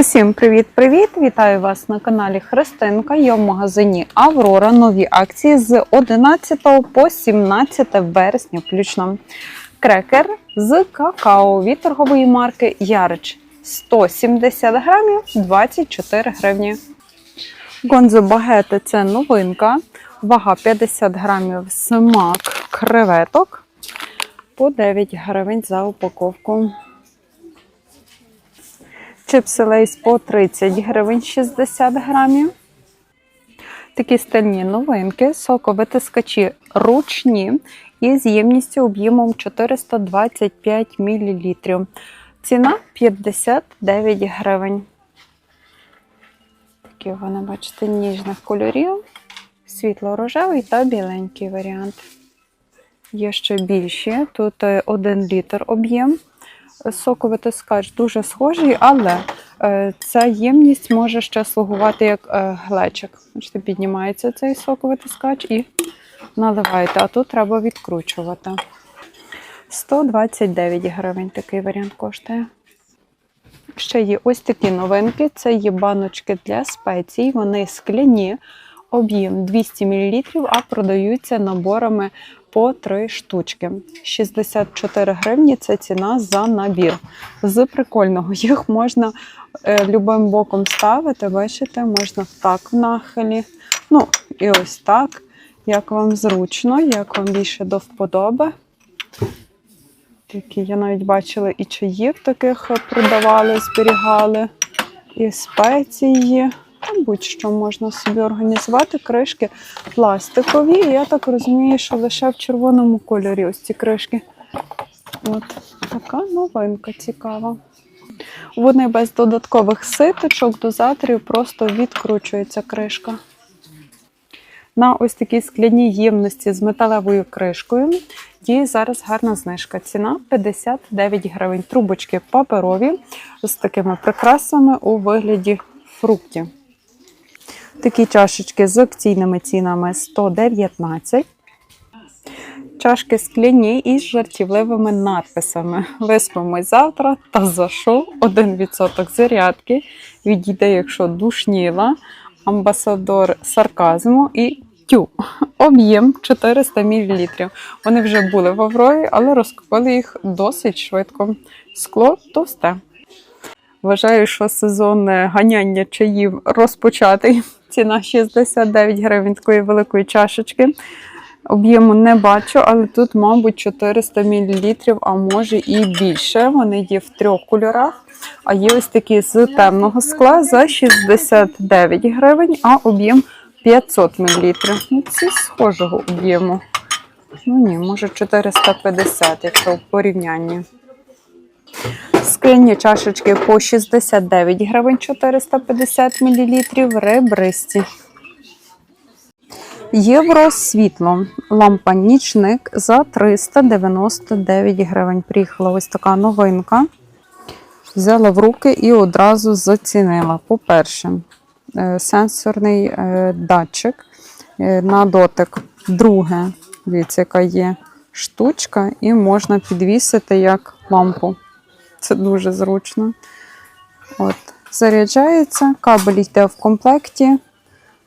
Усім привіт-привіт! Вітаю вас на каналі Христинка. Я в магазині Аврора. Нові акції з 11 по 17 вересня включно. Крекер з какао від торгової марки Ярич 170 грамів 24 гривні. Гонзо багети це новинка. Вага 50 грамів смак креветок по 9 гривень за упаковку. Чипси лейс по 30 гривень 60 грамів. Такі стильні новинки, соковитискачі ручні із ємністю об'ємом 425 мл. Ціна 59 гривень. Такі вони, бачите, ніжних кольорів. Світло-рожевий та біленький варіант. Є ще більші. Тут 1 літр об'єм соковитискач дуже схожий, але е, ця ємність може ще слугувати як е, глечик. Бачите, піднімається цей соковитискач і наливаєте, а тут треба відкручувати. 129 гривень такий варіант коштує. Ще є ось такі новинки: це є баночки для спецій, вони скляні, об'єм 200 мл, а продаються наборами по 3 штучки. 64 гривні це ціна за набір. З прикольного їх можна е, любим боком ставити, бачите, можна так в нахилі. Ну, і ось так, як вам зручно, як вам більше до вподоби. Такі я навіть бачила і чаї в таких продавали, зберігали, і спеції. Та будь-що можна собі організувати. Кришки пластикові. Я так розумію, що лише в червоному кольорі ось ці кришки. От така новинка цікава. Вони без додаткових ситочок, дозаторів, просто відкручується кришка. На ось такій скляній ємності з металевою кришкою діє зараз гарна знижка. Ціна 59 гривень. Трубочки паперові з такими прикрасами у вигляді фруктів. Такі чашечки з акційними цінами 119. Чашки скляні із жартівливими надписами. Виспимось завтра та за що 1% зарядки. Відійде, якщо душніла, амбасадор сарказму і тю. Об'єм 400 мл. Вони вже були в Аврорі, але розкупили їх досить швидко. Скло товсте. Вважаю, що сезон ганяння чаїв розпочатий. Ціна 69 гривень такої великої чашечки. Об'єму не бачу, але тут, мабуть, 400 мл, а може і більше. Вони є в трьох кольорах. А є ось такі з темного скла за 69 гривень, а об'єм 500 мл. Ну, Ці схожого об'єму. Ну ні, може 450, якщо в порівнянні. Скляні чашечки по 69 гривень 450 мл, ребристі. Євро світло. Лампа нічник за 399 гривень. Приїхала ось така новинка. Взяла в руки і одразу зацінила. По-перше, е, сенсорний е, датчик е, на дотик. Друге, дивіться, яка є штучка, і можна підвісити як лампу. Це дуже зручно. От, Заряджається, кабель йде в комплекті.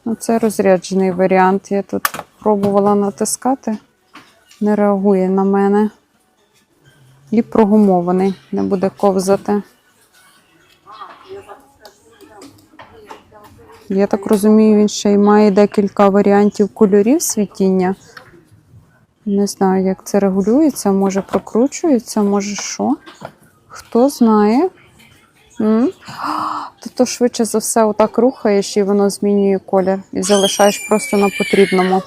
Ну, Це розряджений варіант. Я тут пробувала натискати, не реагує на мене. І прогумований, не буде ковзати. Я так розумію, він ще й має декілька варіантів кольорів світіння. Не знаю, як це регулюється, може прокручується, може що. Хто знає? М? То, швидше за все отак рухаєш і воно змінює колір. І залишаєш просто на потрібному.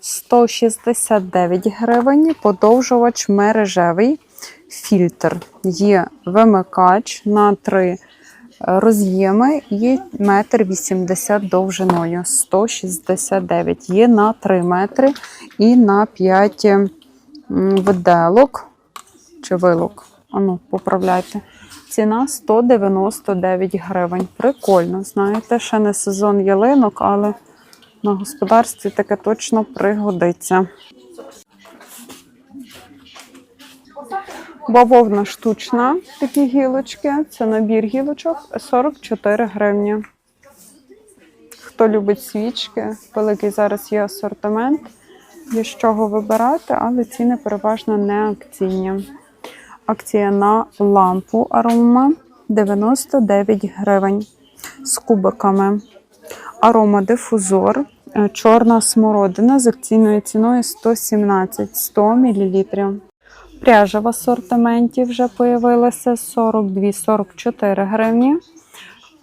169 гривень, подовжувач мережевий фільтр. Є вимикач на 3 роз'єми і метр 80 довжиною. 169. Є на 3 метри і на 5 виделок чи вилок. Ану, поправляйте. Ціна 199 гривень. Прикольно, знаєте, ще не сезон ялинок, але на господарстві таке точно пригодиться. Бавовна штучна, такі гілочки. Це набір гілочок 44 гривні. Хто любить свічки, великий зараз є асортимент. Є з чого вибирати, але ціни переважно не акційні. Акція на лампу арома 99 гривень з кубиками. Арома дифузор, е, чорна смородина з акційною ціною 117 100 мл. Пряжа в асортименті вже появилася 42-44 гривні.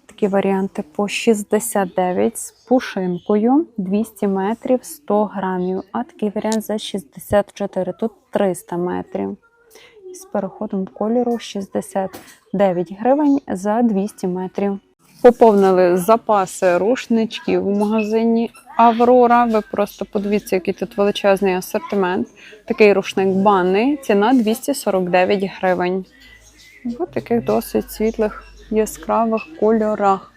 Такі варіанти по 69 з пушинкою 200 метрів 100 грамів. А такий варіант за 64, тут 300 метрів. З переходом кольору 69 гривень за 200 метрів. Поповнили запаси рушничків у магазині Аврора. Ви просто подивіться, який тут величезний асортимент. Такий рушник банний, ціна 249 гривень. В таких досить світлих, яскравих кольорах.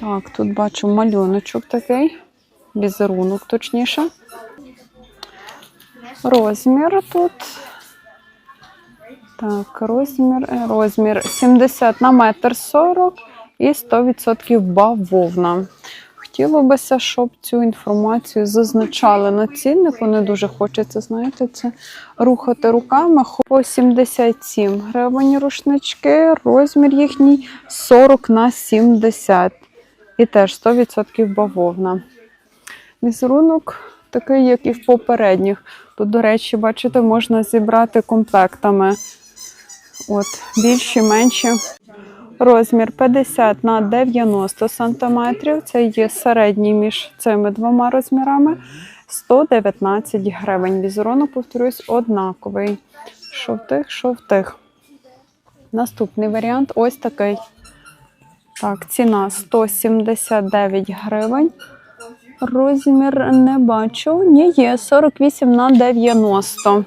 Так, тут бачу малюночок такий, візерунок точніше. Розмір тут. Так, розмір, е, розмір 70 на метр 40 і 100% бавовна. Хотілося б, щоб цю інформацію зазначали на ціннику. Не дуже хочеться, знаєте, це рухати руками. По 77 гривень рушнички, розмір їхній 40 на 70. І теж 100% бавовна. Візерунок такий, як і в попередніх. Тут, до речі, бачите, можна зібрати комплектами. От, більші, менші. Розмір 50 на 90 см. Це є середній між цими двома розмірами. 119 гривень. Візерунок, повторюсь, однаковий. Що в тих, що в тих. Наступний варіант ось такий. Так, ціна 179 гривень. Розмір не бачу. Ні, є 48 на 90.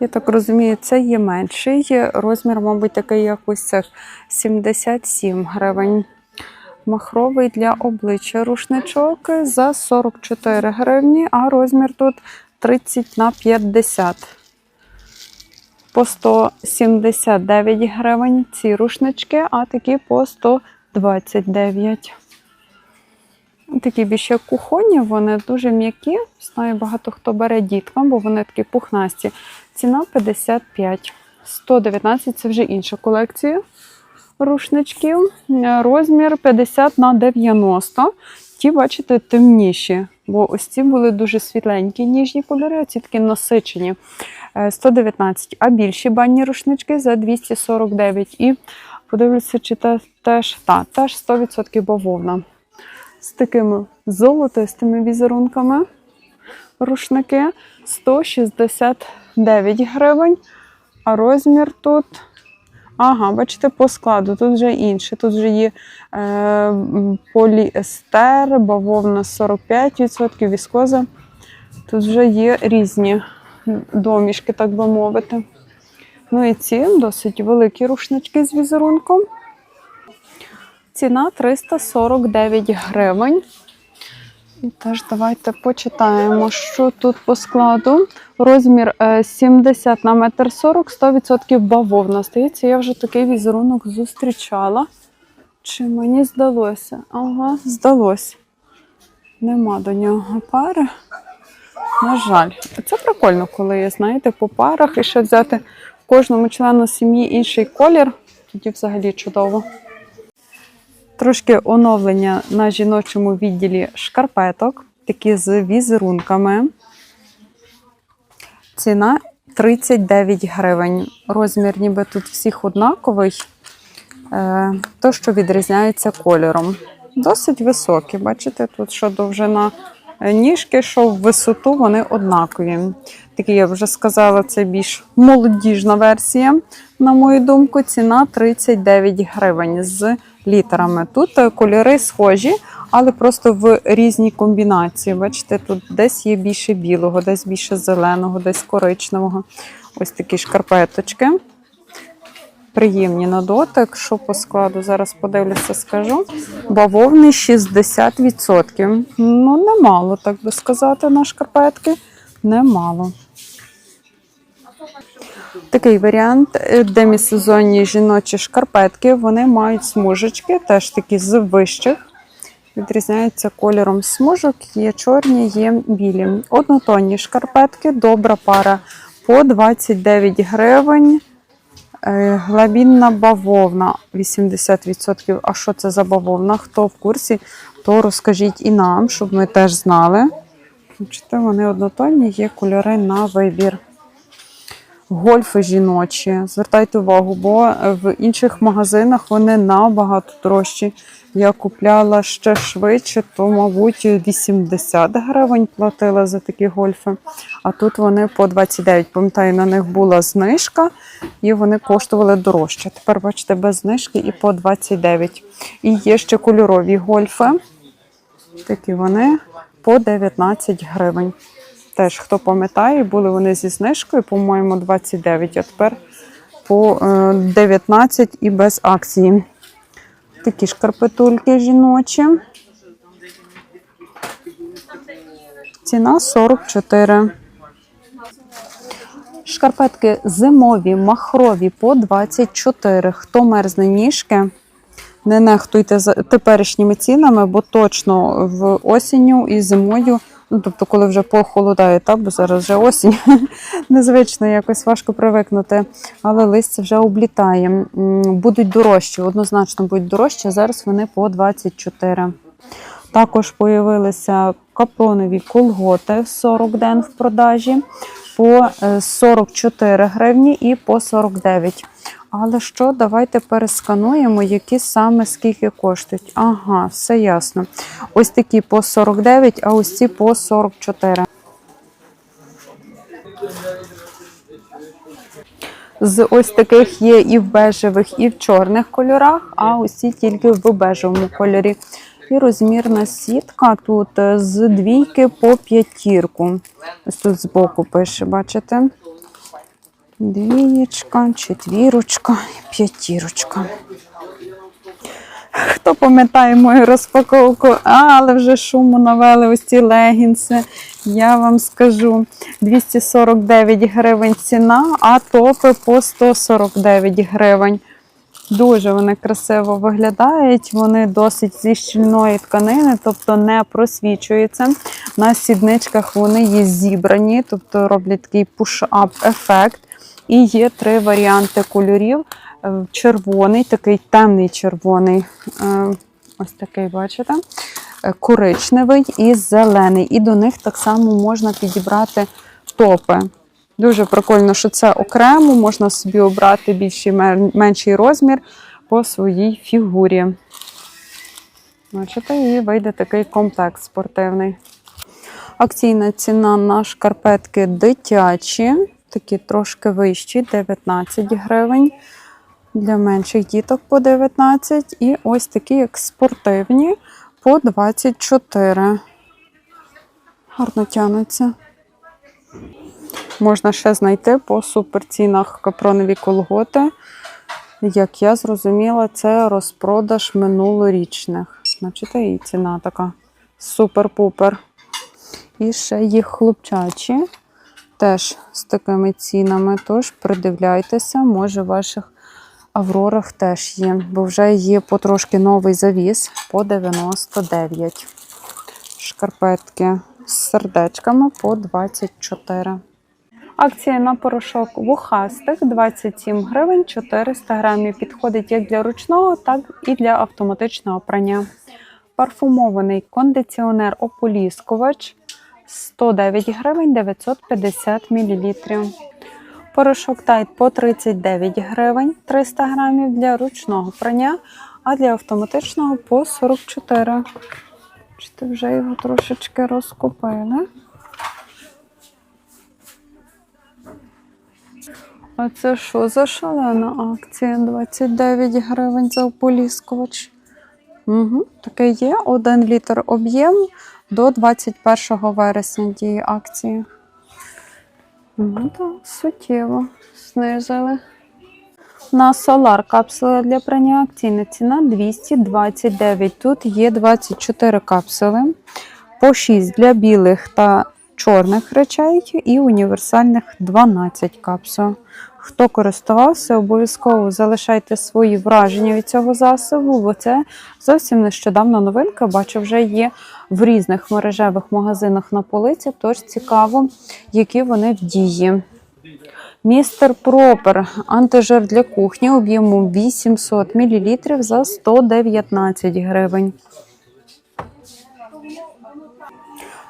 Я так розумію, це є менший. Розмір, мабуть, такий, як ось цих 77 гривень. Махровий для обличчя рушничок за 44 гривні, а розмір тут 30 на 50. По 179 гривень ці рушнички, а такі по 129. Такі більше кухонні, вони дуже м'які. Знаю, багато хто бере діткам, бо вони такі пухнасті. Ціна 55. 119 це вже інша колекція рушничків. Е, Розмір 50 на 90. Ті, бачите, темніші, бо ось ці були дуже світленькі ніжні кольори, а ці такі насичені. Е, 119. А більші банні рушнички за 249. І подивлюся, чи те, теж, та, теж 100% бавовна з такими золотистими візерунками. Рушники 169 гривень. А розмір тут. Ага, бачите, по складу. Тут вже інше. Тут вже є е, поліестер, бавовна 45%, віскоза. Тут вже є різні домішки, так би мовити. Ну і ці досить великі рушнички з візерунком. Ціна 349 гривень. І теж давайте почитаємо, що тут по складу. Розмір е, 70 на метр 40, 100% бавовна. Здається, я вже такий візерунок зустрічала. Чи мені здалося? Ага, здалось. Нема до нього пари. На жаль. Це прикольно, коли є, знаєте, по парах і ще взяти кожному члену сім'ї інший колір. Тоді взагалі чудово. Трошки оновлення на жіночому відділі шкарпеток, такі з візерунками. Ціна 39 гривень. Розмір ніби тут всіх однаковий, е, то що відрізняється кольором. Досить високі. Бачите, тут що довжина ніжки, що в висоту вони однакові. Такі, я вже сказала, це більш молодіжна версія. На мою думку, ціна 39 гривень з літерами. Тут е, кольори схожі, але просто в різній комбінації. Бачите, тут десь є більше білого, десь більше зеленого, десь коричневого. Ось такі шкарпеточки. Приємні на дотик. Що по складу? Зараз подивлюся, скажу. Бавовний 60%. Ну, немало, так би сказати, на шкарпетки. Немало. Такий варіант е, демісезонні жіночі шкарпетки. Вони мають смужечки, теж такі з вищих. Відрізняються кольором смужок, є чорні, є білі. Однотонні шкарпетки, добра пара по 29 гривень. Е, Глабінна бавовна 80%. А що це за бавовна? Хто в курсі, то розкажіть і нам, щоб ми теж знали. Бачите, вони однотонні, є кольори на вибір. Гольфи жіночі. Звертайте увагу, бо в інших магазинах вони набагато дорожчі. Я купляла ще швидше, то, мабуть, 80 гривень платила за такі гольфи. А тут вони по 29. Пам'ятаю, на них була знижка, і вони коштували дорожче. Тепер, бачите, без знижки і по 29. І є ще кольорові гольфи. Такі вони по 19 гривень. Теж, хто пам'ятає, були вони зі знижкою, по-моєму, 29, а тепер по е, 19 і без акції. Такі шкарпетульки жіночі. Ціна 44. Шкарпетки зимові, махрові по 24. Хто мерзне ніжки, не нехтуйте теперішніми цінами, бо точно в осінню і зимою, ну тобто, коли вже похолодає, та, бо зараз вже осінь, незвично якось важко привикнути, але листя вже облітає. Будуть дорожчі, однозначно будуть дорожчі. Зараз вони по 24. Також появилися капронові колготи 40 ден в продажі по е, 44 гривні і по 49. Але що, давайте перескануємо, які саме скільки коштують. Ага, все ясно. Ось такі по 49, а ось ці по 44. З ось таких є і в бежевих, і в чорних кольорах, а ці тільки в бежевому кольорі. І розмірна сітка тут е, з двійки по п'ятірку. Ось тут збоку пише, бачите? Двієчка, четвірочка, п'ятірочка. Хто пам'ятає мою розпаковку, а, але вже шуму навели ось ці легінси. Я вам скажу 249 гривень ціна, а топи по 149 гривень. Дуже вони красиво виглядають, вони досить зі щільної тканини, тобто не просвічуються. На сідничках вони є зібрані, тобто роблять такий push-up ефект. І є три варіанти кольорів: Е, червоний, такий темний червоний, е, ось такий, бачите, е, коричневий і зелений. І до них так само можна підібрати топи. Дуже прикольно, що це окремо, можна собі обрати більший мен- менший розмір по своїй фігурі. Бачите, і вийде такий комплект спортивний. Акційна ціна на шкарпетки дитячі, такі трошки вищі, 19 гривень. Для менших діток по 19. І ось такі, як спортивні, по 24. Гарно тянуться. Можна ще знайти по суперцінах капронові колготи. Як я зрозуміла, це розпродаж минулорічних. Значить, і ціна така супер-пупер. І ще є хлопчачі, теж з такими цінами. Тож придивляйтеся, може, в ваших аврорах теж є, бо вже є потрошки новий завіс по 99. Шкарпетки з сердечками по 24. Акція на порошок вухастих 27 гривень 400 грамів. Підходить як для ручного, так і для автоматичного прання. Парфумований кондиціонер ополіскувач 109 гривень 950 мл. Порошок Тайт по 39 гривень 300 грамів для ручного прання, а для автоматичного по 44. Бачите, вже його трошечки розкупили. А це що за шалена акція? 29 гривень за ополіскувач. Угу, таке є. 1 літр об'єм до 21 вересня діє акції. Ну, так, суттєво знизили. На Solar капсули для прання акційна ціна 229. Тут є 24 капсули, по 6 для білих та чорних речей і універсальних 12 капсул. Хто користувався, обов'язково залишайте свої враження від цього засобу, бо це зовсім нещодавна новинка. Бачу, вже є в різних мережевих магазинах на полиці, тож цікаво, які вони в дії. Містер Пропер антижир для кухні об'ємом 800 мл за 119 гривень.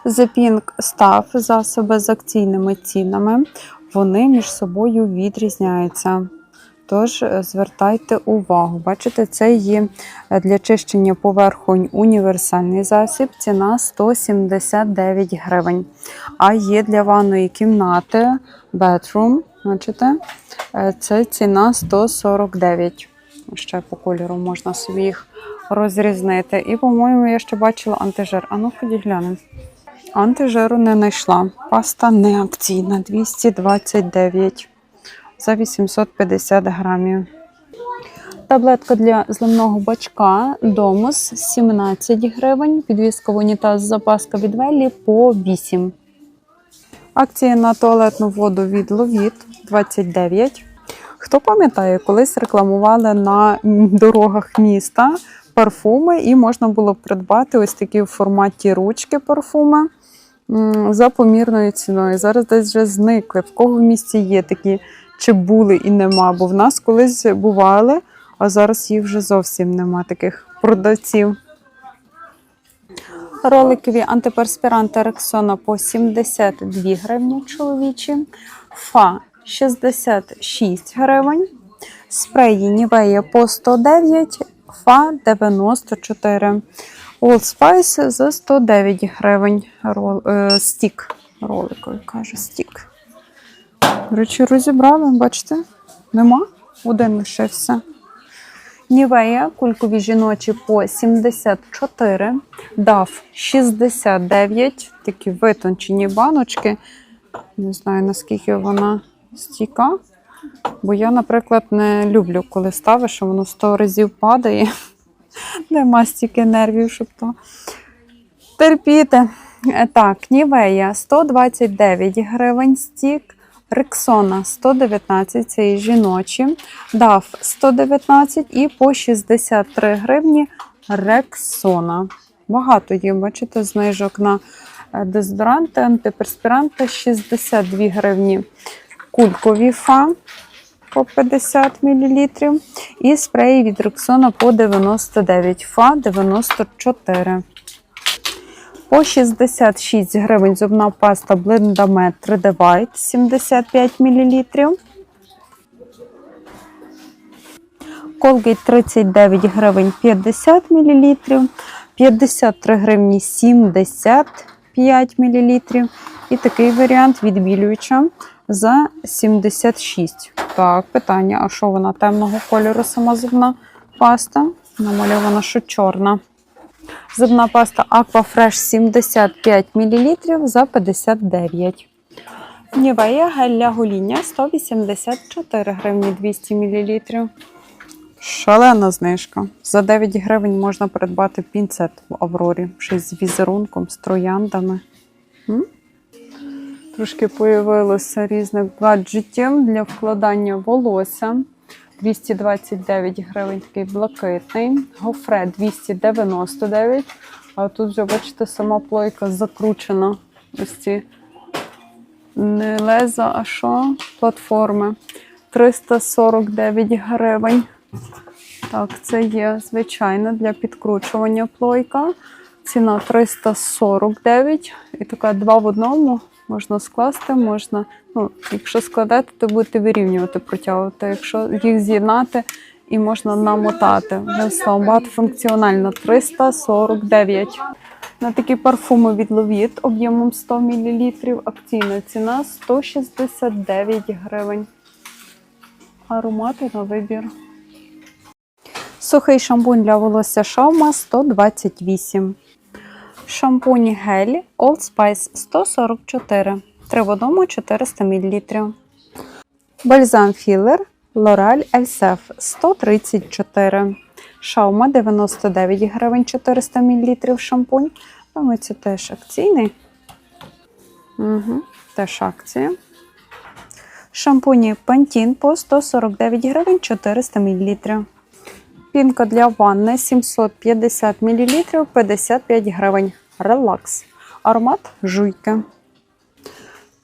Pink Stuff засоби з акційними цінами. Вони між собою відрізняються. Тож е, звертайте увагу. Бачите, це є е, для чищення поверхонь універсальний засіб. Ціна 179 гривень. А є для ванної кімнати Bathroom, бачите, е, це ціна 149. Ще по кольору можна собі їх розрізнити. І, по-моєму, я ще бачила антижир. А ну, ходіть глянемо. Антижиру не знайшла. Паста не акційна 229 за 850 грамів. Таблетка для зливного бачка Домос 17 гривень. Підвіска в унітаз запаска від Веллі по 8. Акція на туалетну воду від Ловіт 29. Хто пам'ятає, колись рекламували на дорогах міста парфуми, і можна було придбати ось такі в форматі ручки парфуми за помірною ціною. Зараз десь вже зникли. В кого в місті є такі, чи були і нема, бо в нас колись бували, а зараз їх вже зовсім нема таких продавців. Роликові антиперспіранти Рексона по 72 гривні чоловічі, Фа 66 гривень, спреї Нівея по 109, Фа 94. Old Spice за 109 гривень. Рол, е, стік. Роликовий, каже, стік. До речі, розібрали, бачите? Нема? Один лишився. Нівея, кулькові жіночі по 74, DAF 69, такі витончені баночки. Не знаю, наскільки вона стійка. Бо я, наприклад, не люблю, коли ставиш, а воно 100 разів падає. Нема стільки нервів, щоб то терпіти. Е, Так, Нівея 129 гривень стік. Рексона 119, це і жіночі. DAF 119 і по 63 гривні Рексона. Багато є, бачите, знижок на е, дезодоранти, антиперспіранти 62 гривні. Кулькові фа по 50 мл. І спреї від Рексона по 99, фа 94. По 66 гривень зубна паста Blendamет 3D White 75 мл. Colgate 39 гривень 50 мл. 53 гривні 75 мл. І такий варіант відбілююча за 76. Так, питання: а що вона темного кольору сама зубна паста? Намальована, що чорна. Зубна паста Aquafresh 75 мл за 59. Нівея гель для гоління 184 гривні 200 мл. Шалена знижка. За 9 гривень можна придбати пінцет в Аврорі. Щось з візерунком, з трояндами. М? Трошки появилося різних гаджетів для вкладання волосся. 229 гривень, такий блакитний. Гофре 299. А тут вже, бачите, сама плойка закручена. Ось ці не леза, а що? Платформи. 349 гривень. Так, це є звичайна для підкручування плойка. Ціна 349. І така два в одному. Можна скласти, можна, ну, якщо складати, то будете вирівнювати, протягувати. Якщо їх з'єднати і можна намотати. Словом, багатофункціонально 349. На такі парфуми від Ловіт об'ємом 100 мл. Акційна ціна 169 гривень. Аромати на вибір. Сухий шампунь для волосся Шаума 128. Шампунь гель Old Spice 144. Три в одному 400 мл. Бальзам філер L'Oreal Elsef 134. Шаума 99 гривень 400 мл шампунь. Думаю, це теж акційний. Угу, теж акція. Шампуні Pantene по 149 гривень 400 мл. Пінка для ванни 750 мл 55 гривень. Релакс. Аромат жуйки.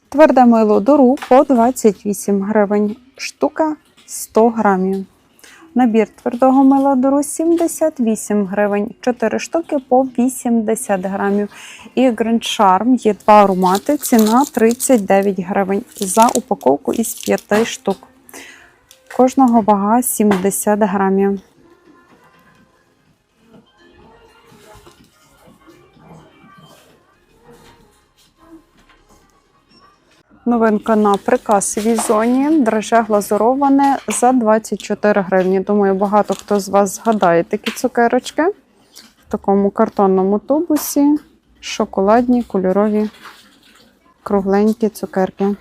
Тверде мило до рук по 28 гривень. Штука 100 грамів. Набір твердого мила до рук 78 гривень. 4 штуки по 80 грамів. І Grand Charm є два аромати. Ціна 39 гривень за упаковку із 5 штук. Кожного вага 70 грамів. Новинка на прикасовій зоні. Драже глазуроване за 24 гривні. Думаю, багато хто з вас згадає такі цукерочки в такому картонному тубусі. Шоколадні, кольорові, кругленькі цукерки.